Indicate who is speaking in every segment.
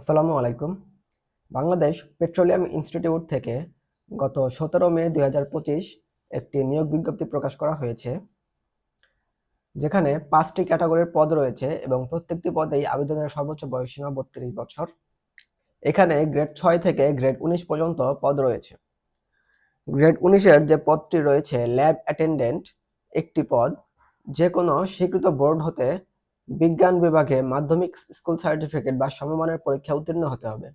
Speaker 1: আসসালামু আলাইকুম। Bangladesh petroleum institute থেকে গত সতেরো মে দু হাজার পঁচিশ একটি নিয়োগ বিজ্ঞপ্তি প্রকাশ করা হয়েছে, যেখানে পাঁচটি ক্যাটাগরির পদ রয়েছে এবং প্রত্যেকটি পদেই আবেদনের সর্বোচ্চ বয়সসীমা বত্রিশ বছর। এখানে গ্রেড ছয় থেকে গ্রেড উনিশ পর্যন্ত পদ রয়েছে। গ্রেড উনিশের যে পদটি রয়েছে ল্যাব অ্যাটেন্ডেন্ট, একটি পদ যে কোনো স্বীকৃত বোর্ড হতে বিজ্ঞান বিভাগে মাধ্যমিক স্কুল সার্টিফিকেট বা সমমানের পরীক্ষা উত্তীর্ণ হতে হবে।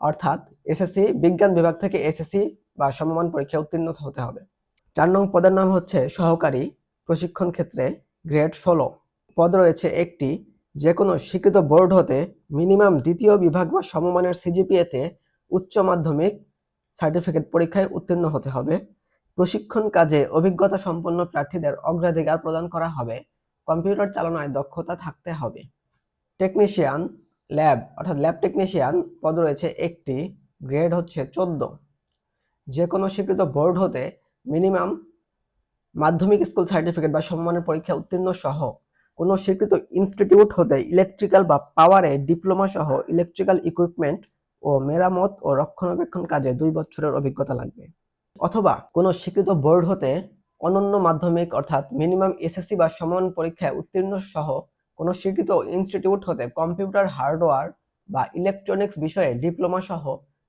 Speaker 1: অর্থাৎ এসএসসি বিজ্ঞান বিভাগ থেকে এসএসসি বা সমমান পরীক্ষা উত্তীর্ণ হতে হবে। চার নং পদের নাম হচ্ছে সহকারী প্রশিক্ষণ ক্ষেত্রে গ্রেড ষোলো। পদ রয়েছে একটি যে কোনো স্বীকৃত বোর্ড হতে মিনিমাম দ্বিতীয় বিভাগ বা সমমানের সিজিপিএতে উচ্চ মাধ্যমিক সার্টিফিকেট পরীক্ষায় উত্তীর্ণ হতে হবে। প্রশিক্ষণ কাজে অভিজ্ঞতা সম্পন্ন প্রার্থীদের অগ্রাধিকার প্রদান করা হবে। কম্পিউটার চালনায় দক্ষতা থাকতে হবে। টেকনিশিয়ান, ল্যাব, অর্থাৎ ল্যাব টেকনিশিয়ান পদ রয়েছে একটি, গ্রেড হচ্ছে চোদ্দ। যে কোনো স্বীকৃত বোর্ড হতে মিনিমাম মাধ্যমিক স্কুল সার্টিফিকেট বা সম্মানের পরীক্ষা উত্তীর্ণ সহ কোনো স্বীকৃত ইনস্টিটিউট হতে ইলেকট্রিক্যাল বা পাওয়ারে ডিপ্লোমা সহ ইলেকট্রিক্যাল ইকুইপমেন্ট ও মেরামত ও রক্ষণাবেক্ষণ কাজে দুই বছরের অভিজ্ঞতা লাগবে। অথবা কোনো স্বীকৃত বোর্ড হতে অনন্য মাধ্যমিক অর্থাৎ মিনিমাম এসএসসি বা সমান পরীক্ষায় উত্তীর্ণ সহ কোনো স্বীকৃত ইনস্টিটিউট হতে কম্পিউটার হার্ডওয়্যার বা ইলেকট্রনিক্স বিষয়ে ডিপ্লোমা সহ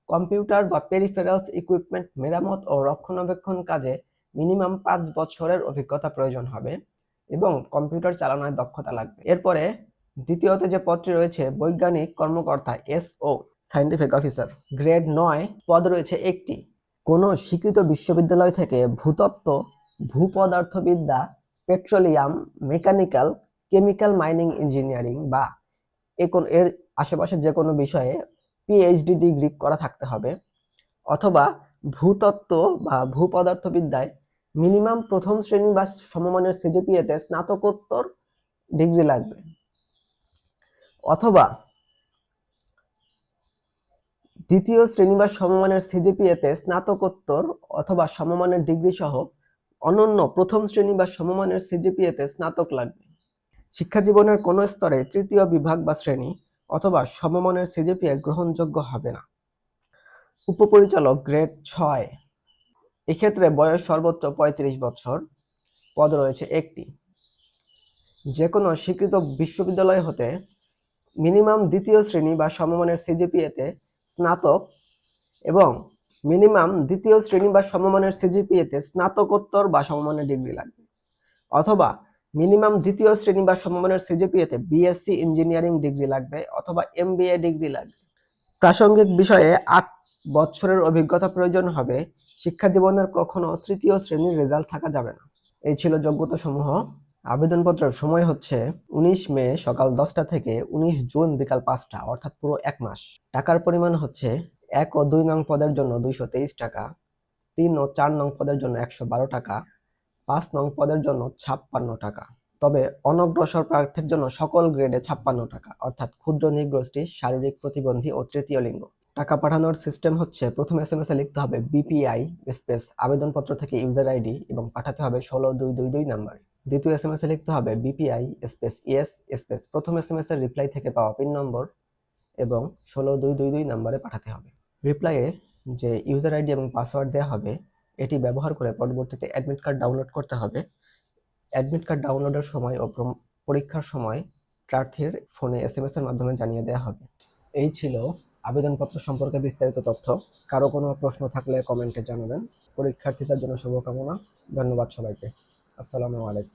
Speaker 1: কম্পিউটার বা পেরিফেরালস ইকুইপমেন্ট মেরামত ও রক্ষণাবেক্ষণ কাজে মিনিমাম পাঁচ বছরের অভিজ্ঞতা প্রয়োজন হবে এবং কম্পিউটার চালানোর দক্ষতা লাগবে। এরপরে দ্বিতীয়তে যে পদটি রয়েছে, বৈজ্ঞানিক কর্মকর্তা এসও সায়েন্টিফিক অফিসার গ্রেড নয় পদ রয়েছে একটি। কোনো স্বীকৃত বিশ্ববিদ্যালয় থেকে ভূতত্ত্ব ভূপদার্থবিদ্যা, petroleum, mechanical, chemical mining engineering বা এখন এর আশেপাশে যে কোনো বিষয়ে পিএইচডি ডিগ্রি করা থাকতে হবে। অথবা ভূতত্ত্ব বা ভূপদার্থবিদ্যায় মিনিমাম প্রথম শ্রেণি বা সমমানের সিজিপিএতে স্নাতকোত্তর ডিগ্রি লাগবে। অথবা দ্বিতীয় শ্রেণি বা সমমানের সিজিপিএতে স্নাতকোত্তর অথবা সমমানের ডিগ্রি সহ অনন্য প্রথম শ্রেণি বা সমমানের সিজিপিএতে স্নাতক লাগবে। শিক্ষা জীবনের কোনো স্তরে তৃতীয় বিভাগ বা শ্রেণি অথবা সমমানের সিজিপিএ গ্রহণযোগ্য হবে না। উপপরিচালক গ্রেড ছয়। এক্ষেত্রে বয়স সর্বোচ্চ পঁয়ত্রিশ বছর। পদ রয়েছে একটি। যে কোনো স্বীকৃত বিশ্ববিদ্যালয় হতে মিনিমাম দ্বিতীয় শ্রেণি বা সমমানের সিজিপিএতে স্নাতক এবং মিনিমাম দ্বিতীয় শ্রেণি বা সমমানের সিজিপিএতে স্নাতকোত্তর বা সমমানের ডিগ্রি লাগবে। অথবা মিনিমাম দ্বিতীয় শ্রেণি বা সমমানের সিজিপিএতে বিএসসি ইঞ্জিনিয়ারিং ডিগ্রি লাগবে অথবা এমবিএ ডিগ্রি লাগবে। প্রাসঙ্গিক বিষয়ে আট বছরের অভিজ্ঞতা প্রয়োজন হবে, শিক্ষা জীবনের কখনো তৃতীয় শ্রেণির রেজাল্ট থাকা যাবে না। এই ছিল যোগ্যতা সমূহ আবেদনপত্রের সময় হচ্ছে উনিশ মে সকাল দশটা থেকে উনিশ জুন বিকাল পাঁচটা, অর্থাৎ পুরো এক মাস। টাকার পরিমাণ হচ্ছে এক ও দুই নং পদের জন্য দুইশো তেইশ টাকা, তিন ও চার নং পদের জন্য একশো বারো টাকা, পাঁচ নং পদের জন্য ছাপ্পান্ন টাকা। তবে অনগ্রসর প্রার্থীর জন্য সকল গ্রেডে ছাপ্পান্ন টাকা, অর্থাৎ ক্ষুদ্র নিগোষ্ঠী শারীরিক প্রতিবন্ধী ও তৃতীয় লিঙ্গ। টাকা পাঠানোর সিস্টেম হচ্ছে, প্রথম এস এম এস লিখতে হবে বিপিআই স্পেস আবেদনপত্র থেকে ইউজার আইডি এবং পাঠাতে হবে ষোলো দুই দুই দুই নাম্বারে। দ্বিতীয় এস এম এস লিখতে হবে বিপিআই স্পেস ইএস স্পেস প্রথম এস এম এস এর রিপ্লাই থেকে পাওয়া পিন নম্বর এবং ষোলো দুই দুই দুই নাম্বারে পাঠাতে হবে। রিপ্লাইয়ে যে ইউজার আইডি এবং পাসওয়ার্ড দেওয়া হবে, এটি ব্যবহার করে পরবর্তীতে অ্যাডমিট কার্ড ডাউনলোড করতে হবে। অ্যাডমিট কার্ড ডাউনলোডের সময় ও পরীক্ষার সময় প্রার্থীর ফোনে এস এম এর মাধ্যমে জানিয়ে দেওয়া হবে। এই ছিল আবেদনপত্র সম্পর্কে বিস্তারিত তথ্য। কারও কোনো প্রশ্ন থাকলে কমেন্টে জানাবেন। পরীক্ষার্থীদের জন্য শুভকামনা। ধন্যবাদ সবাইকে। আসসালামু আলাইকুম।